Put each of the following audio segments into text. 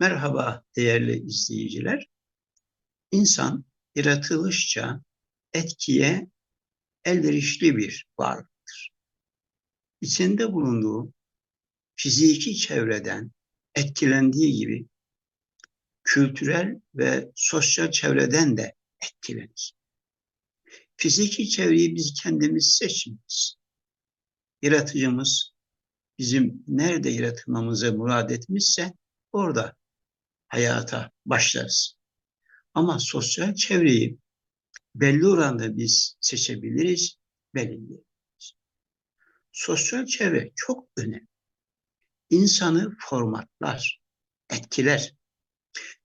Merhaba değerli izleyiciler. İnsan yaratılışça etkiye elverişli bir varlıktır. İçinde bulunduğu fiziki çevreden etkilendiği gibi kültürel ve sosyal çevreden de etkilenir. Fiziki çevreyi biz kendimiz seçmeyiz. Yaratıcımız bizim nerede yaratılmamızı murad etmişse orada hayata başlarız. Ama sosyal çevreyi belli oranda biz seçebiliriz, belirleyebiliriz. Sosyal çevre çok önemli. İnsanı formatlar, etkiler.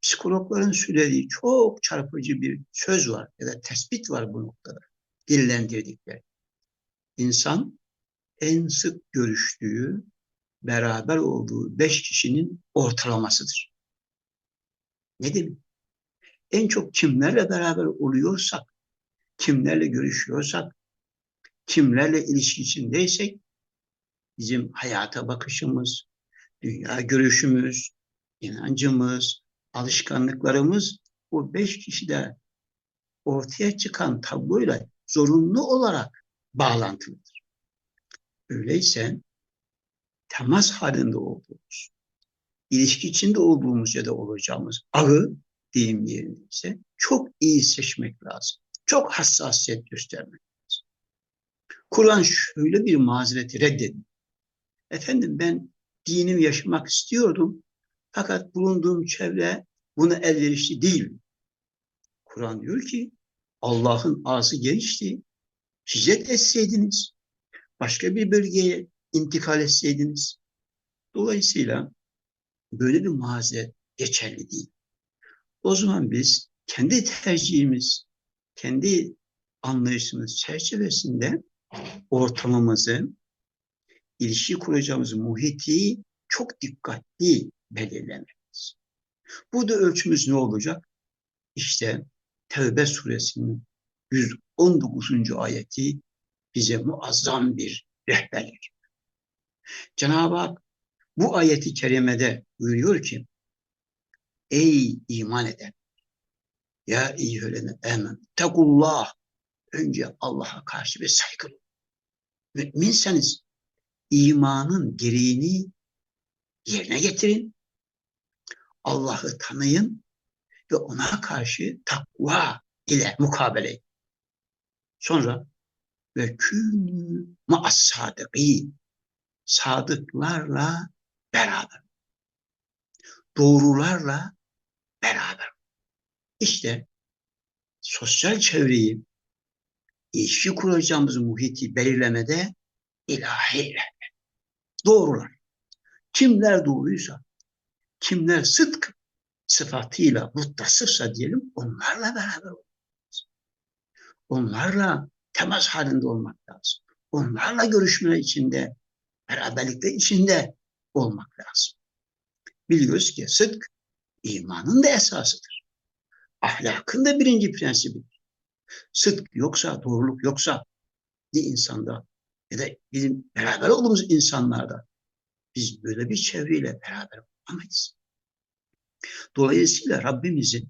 Psikologların söylediği çok çarpıcı bir söz var ya da tespit var bu noktada. Dillendirdikleri. İnsan en sık görüştüğü, beraber olduğu beş kişinin ortalamasıdır. Ne demek? En çok kimlerle beraber oluyorsak, kimlerle görüşüyorsak, kimlerle ilişki içindeysek, bizim hayata bakışımız, dünya görüşümüz, inancımız, alışkanlıklarımız bu beş kişide ortaya çıkan tabloyla zorunlu olarak bağlantılıdır. Öyleyse temas halinde olduğumuz, ilişki içinde olduğumuz ya da olacağımız ağı deyim yerindeyse çok iyi seçmek lazım. Çok hassasiyet göstermek lazım. Kur'an şöyle bir mazereti reddediyor. Efendim ben dinimi yaşamak istiyordum fakat bulunduğum çevre buna elverişli değil. Kur'an diyor ki Allah'ın ağzı genişti. Hicret etseydiniz, başka bir bölgeye intikal etseydiniz. Dolayısıyla böyle bir mazeret geçerli değil. O zaman biz kendi tercihimiz, kendi anlayışımız çerçevesinde ortamımızı, ilişki kuracağımız muhiti çok dikkatli belirlemeliyiz. Burada ölçümüz ne olacak? İşte Tevbe suresinin 119. ayeti bize muazzam bir rehberlik. Cenab-ı Hak bu ayeti kerimede buyuruyor ki Ey iman eden ya eyyühellene emen tekullah önce Allah'a karşı bir saygılı müminseniz imanın gereğini yerine getirin. Allah'ı tanıyın ve ona karşı takva ile mukabele Sonra ve künü ma'as sadıklarla beraber. Doğrularla beraber. İşte sosyal çevreyi, ilişki kuracağımız muhiti belirlemede ilahi. Doğrular. Kimler doğruysa, kimler sıdk sıfatıyla muttasıfsa diyelim onlarla beraber olmalıyız. Onlarla temas halinde olmak lazım. Onlarla görüşme içinde beraberlikte içinde olmak lazım. Biliyoruz ki sıdk imanın da esasıdır. Ahlakın da birinci prensibidir. Sıdk yoksa, doğruluk yoksa bir insanda ya da bizim beraber olduğumuz insanlarda biz böyle bir çevreyle beraber olamayız. Dolayısıyla Rabbimizin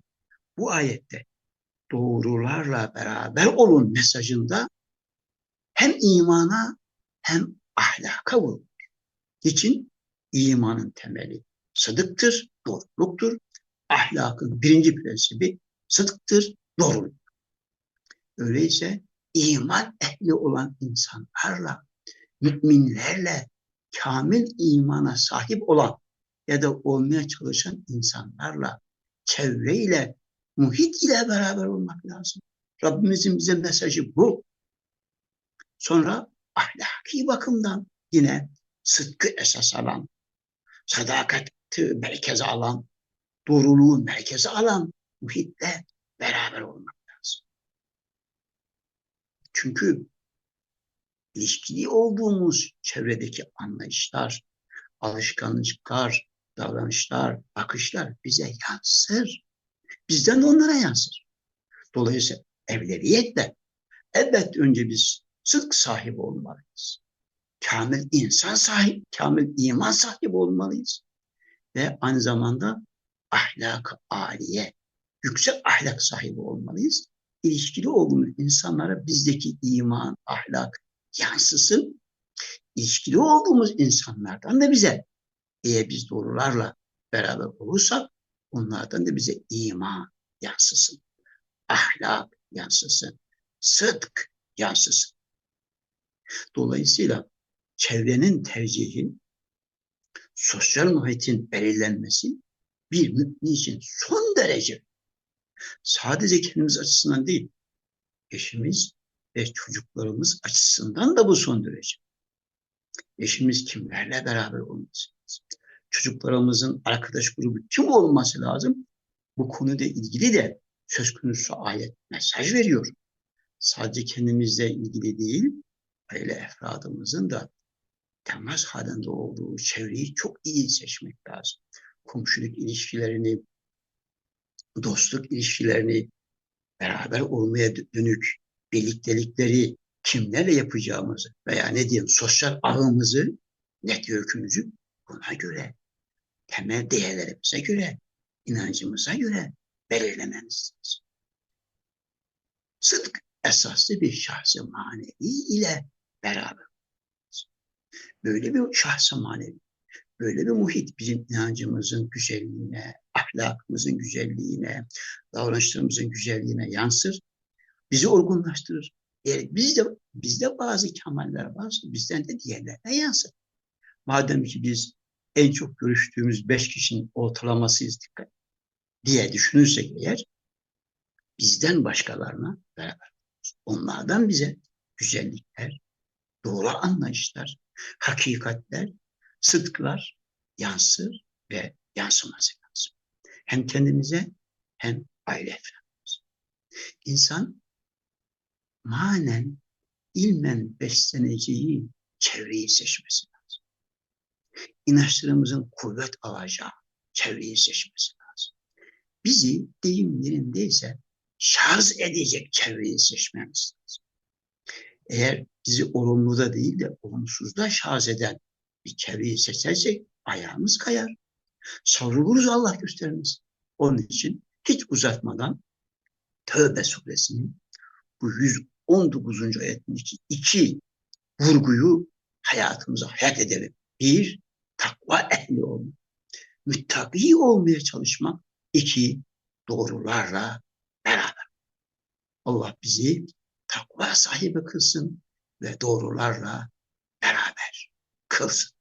bu ayette doğrularla beraber olun mesajında hem imana hem ahlaka vurulur. Için imanın temeli sıdıktır, doğruluktur. Ahlakın birinci prensibi sıdıktır, doğruluk. Öyleyse iman ehli olan insanlarla, müminlerle, kamil imana sahip olan ya da olmaya çalışan insanlarla, çevreyle, muhit ile beraber olmak lazım. Rabbimizin bize mesajı bu. Sonra ahlaki bakımdan yine sıdkı esas alan, sadakati merkeze alan, doğruluğu merkeze alan muhitle beraber olmak lazım. Çünkü ilişkili olduğumuz çevredeki anlayışlar, alışkanlıklar, davranışlar, bakışlar bize yansır. Bizden de onlara yansır. Dolayısıyla evleriyetle elbette önce biz sıdk sahibi olmalıyız. Kamil insan sahibi, kamil iman sahibi olmalıyız. Ve aynı zamanda ahlak aliye, yüksek ahlak sahibi olmalıyız. İlişkili olduğumuz insanlara bizdeki iman, ahlak yansısın. İlişkili olduğumuz insanlardan da bize eğer biz doğrularla beraber olursak onlardan da bize iman yansısın. Ahlak yansısın. Sıdk yansısın. Dolayısıyla çevrenin tercihi, sosyal muhitin belirlenmesi bir mümin için son derece sadece kendimiz açısından değil, eşimiz ve çocuklarımız açısından da bu son derece. Eşimiz kimlerle beraber olması lazım? Çocuklarımızın arkadaş grubu kim olması lazım? Bu konuyla ilgili de söz konusu ayet mesaj veriyor. Sadece kendimizle ilgili değil, aile efradımızın da temas halinde olduğu çevreyi çok iyi seçmek lazım. Komşuluk ilişkilerini, dostluk ilişkilerini, beraber olmaya dönük birliktelikleri kimlerle yapacağımızı veya ne diyeyim sosyal ağımızı net yükümüzü buna göre, temel değerlerimize göre, inancımıza göre belirlememiz lazım. Sıdk esaslı bir şahsı manevi ile beraber. Böyle bir şahsı manevi, böyle bir muhit bizim inancımızın güzelliğine, ahlakımızın güzelliğine, davranışlarımızın güzelliğine yansır. Bizi olgunlaştırır. Eğer bizde, bizde bazı kemaller varsa bizden de diğerlerine yansır. Madem ki biz en çok görüştüğümüz beş kişinin ortalamasıyız dikkat diye düşünürsek eğer bizden başkalarına beraber onlardan bize güzellikler, doğru anlayışlar, hakikatler, sıdklar yansır ve yansıması lazım. Hem kendimize hem aile efendimize. İnsan manen, ilmen besleneceği çevreyi seçmesi lazım. İnançlarımızın kuvvet alacağı çevreyi seçmesi lazım. Bizi deyim yerindeyse şarj edecek çevreyi seçmemiz lazım. Eğer bizi olumluda değil de olumsuzda şarj eden bir çevreyi seçersek ayağımız kayar. Savruluruz Allah göstermez. Onun için hiç uzatmadan Tövbe suresinin bu 119. ayetindeki iki vurguyu hayatımıza hayat edelim. Bir, takva ehli olmak. Müttaki olmaya çalışmak. İki, doğrularla beraber. Allah bizi takva sahibi kılsın ve doğrularla beraber kılsın.